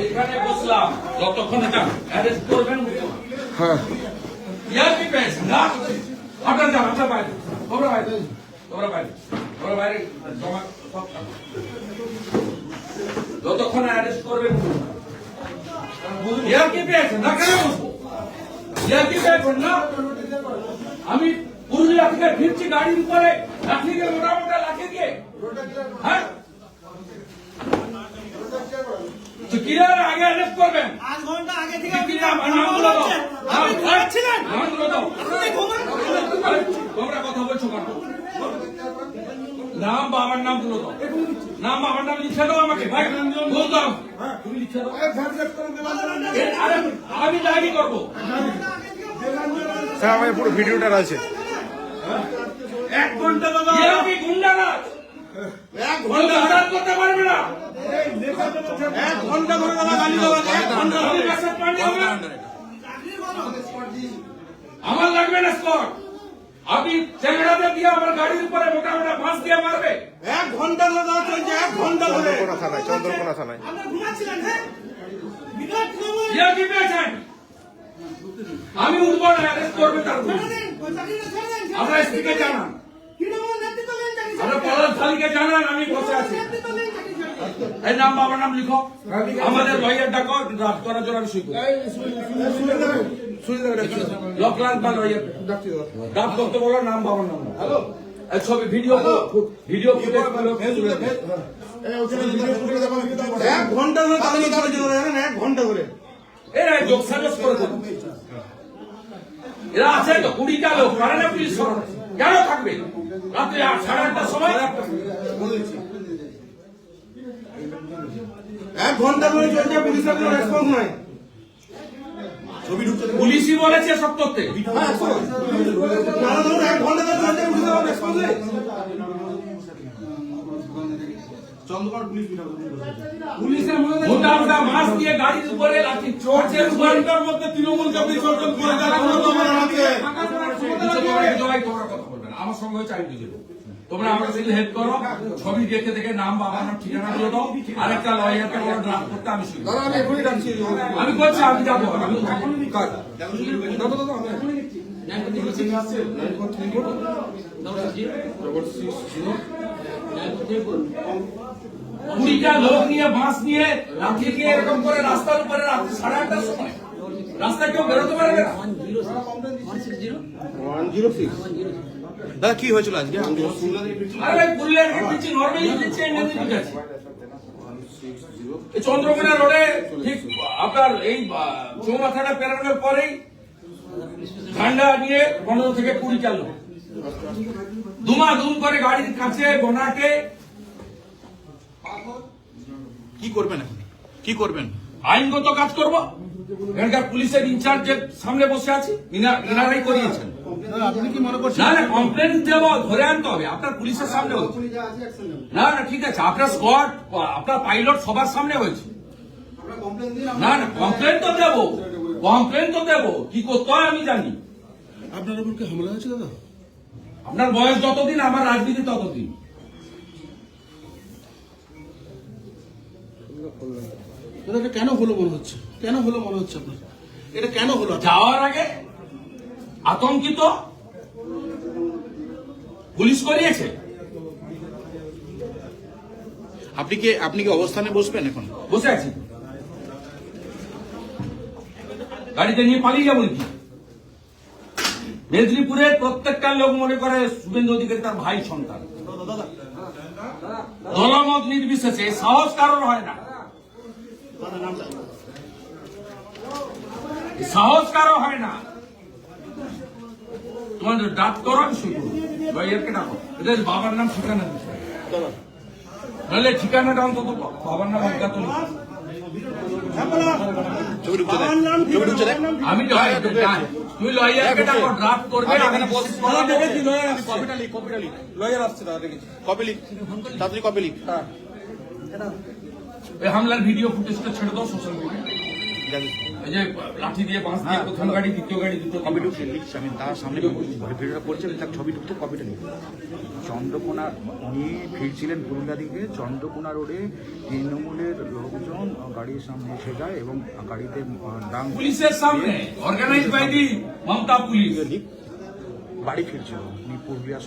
এখানে বসলাম। যতক্ষণ এটা অ্যারেস্ট করবেন হ্যাঁ। ইয়ার কি পেয়েছেন না। আপনার যান আপনার বাইরে। তোমরা বাইরে। তোমরা বাইরে। তোমরা বাইরে জমা সব যতক্ষণ অ্যারেস্ট করবেন ইয়ার কি পেয়েছেন না কেন বসবো? ইয়ার কি পেয়েছেন না। আমি পুরুলিয়া থেকে ফিরছি গাড়ির উপরে। লাঠি দিয়ে মোটা মোটা লাঠি দিয়ে হ্যাঁ? তো কিরার আগে অ্যারেস্ট করবেন? আধ ঘণ্টা আগে থেকে আপনি ঘুমাচ্ছিলেন? তোমরা কথা বলছো কেন? নাম বাবার নামগুলো দাও। নাম বাবার নাম লিখে দাও আমাকে ভাই। বল দাও তুমি লিখে দাও আমি ডায়েরি করব। স্যার আমার পুরো ভিডিওটা আছে এক ঘণ্টা দাদা এরা কি গুন্ডারাজ এক হঠাৎ করতে পারবে না। এক ঘণ্টা ধরে দাদা গালি দেওয়া এক ঘণ্টা আমি কাছে পানি আমার আমার লাগবে না স্কট। আপনি চেংড়াতে দিয়ে আমার গাড়ির উপরে মোটা মোটা ফাঁস দিয়ে মারবে। এক ঘণ্টা ধরে দাদা চলছে এক ঘণ্টা ধরে। চন্দ্রকোনা থানায় চন্দ্রকোনা থানায়। আপনারা ঘুমাচ্ছিলেন হ্যাঁ বিরাট কি পেয়েছেন? আমি উঠবো না অ্যারেস্ট করবে তার আমরা দিন। জানান। পলাশ থালিকে আমি বসে আছি। এই নাম বাবার নাম লিখো। আমাদের লয়ার ডাকো করার জন্য আমি সুইপ লকলাল বা লয়ার ড্রাফট করতে বলো নাম বাবার নাম। হ্যালো? ছবি ভিডিও ভিডিও ফুটেজ এক ঘণ্টা ধরে? এক ঘণ্টা ধরে। এরা যোগ সাজস করে দেবে এরা আছে তো কুড়িটা লোক পারে না পুলিশ কেন থাকবে? রাত্রে আট সাড়ে আটটার সময়? এক ঘণ্টা ধরে চলছে পুলিশের কোনো রেসপন্স নাই। পুলিশই বলেছে সব তথ্যে। দাদা ধরুন এক ঘণ্টা ধরে চলছে পুলিশের রেসপন্স নেই। পুলিশের মধ্যে মোটা মোটা মাছ দিয়ে গাড়ির উপরে লাঠি চোখের উপরে ঘণ্টার মধ্যে তৃণমূলকে বিসর্জন করে দেওয়ার কোনো প্রমাণ আছে জয় তোমরা কথা বলবে না। আমার সঙ্গে হচ্ছে আমি বুঝে তোমরা আমাকে শুধু হেল্প করো ছবি দেখে দেখে নাম বাবার নাম ঠিকানা দিয়ে দাও আর একটা লয়ারকে ড্রাফট করতে আমি শুরু দাদা আমি এখনই ডাকছি আমি বলছি আমি যাব আমি কাজ দাদা দাদা আমি এখনই কুড়িটা লোক নিয়ে বাঁশ নিয়ে লাঠি এরকম করে রাস্তার উপরে রাত্রি সাড়ে আটটার সময়। রাস্তায় কেউ বেরোতে পারবে না। দাদা কি হয়েছিল আজকে? চন্দ্রকোনা রোডে ঠিক আপনার এই চৌমাথাটা পেরানোর পরেই ঠান্ডা নিয়ে পনেরো থেকে কুড়ি চাল দুমা দুম করে গাড়ির কাছে গোনাকে কি করবেন এখন? কি করবেন? আইনগত কাজ করব। এখানকার পুলিশের ইনচার্জের সামনে বসে আছি ইনা- ইনারাই করিয়েছেন। আপনি কি মনে করছেন? না না কমপ্লেন দেব ধরে আনতে হবে। আপনার পুলিশের সামনে না না ঠিক আছে। আপনার স্কোয়াড আপনার পাইলট সবার সামনে হয়েছে। না না কমপ্লেন তো দেব। কমপ্লেন তো দেব। কি করতে হয় আমি জানি। আপনার উপর কি হামলা হয়েছে দাদা? আপনার বয়স যতদিন আমার রাজনীতি ততদিন। এটা কেন হলো মনে হচ্ছে? কেন হলো মনে হচ্ছে আপনার? এটা কেন হলো? যাওয়ার আগে আতঙ্কিত? পুলিশ করিয়েছে? আপনি কি আপনি কি অবস্থানে বসবেন এখন? বসে আছি। গাড়িতে নিয়ে পালিয়ে যাব নাকি? মেদিনীপুরের প্রত্যেকটা লোক মনে করে শুভেন্দু অধিকারী তার ভাই সন্তান। দলমত নির্বিশেষে, সাহস কারণ হয় না। সাহস কারও হয় না। তোমাদের ডাক করো আমি শুরু করব ডাকো। এদের বাবার নাম ঠিকানা নাহলে ঠিকানাটা অন্তত বাবার নাম অজ্ঞাত লিখো। ছবি ঢুকছে দেখ। ছবি ঢুকছে দেখ আমি তুমি লয়ারকে ডাকো ড্রাফট করবে আমি দেখেছি লয়ার আসছে। কপিটা লিখ কপিটা লিখ লয়ার আসছে দাদা দেখেছি। কপি লিখ তাড়াতাড়ি কপি লিখ এই হামলার ভিডিও ফুটেজটা ছেড়ে দাও সোশ্যাল। যে। লাঠি দিয়ে বাঁশ দিয়ে প্রথম গাড়ি দ্বিতীয় গাড়ি দুটো কপি ঢুকছে লিখছে। আমি তার সামনে ভিডিওটা করছি আমি তার ছবি ঢুকতে কপিটা চন্দ্রকোনা উনি ফিরছিলেন পুরুলিয়া দিকে। চন্দ্রকোনা রোডে তৃণমূলের লোকজন গাড়ির সামনে এসে যায় এবং গাড়িতে ডাং পুলিশের সামনে। Organise by the Mamata police. বাড়ি ফিরছিল উনি পুরুলিয়া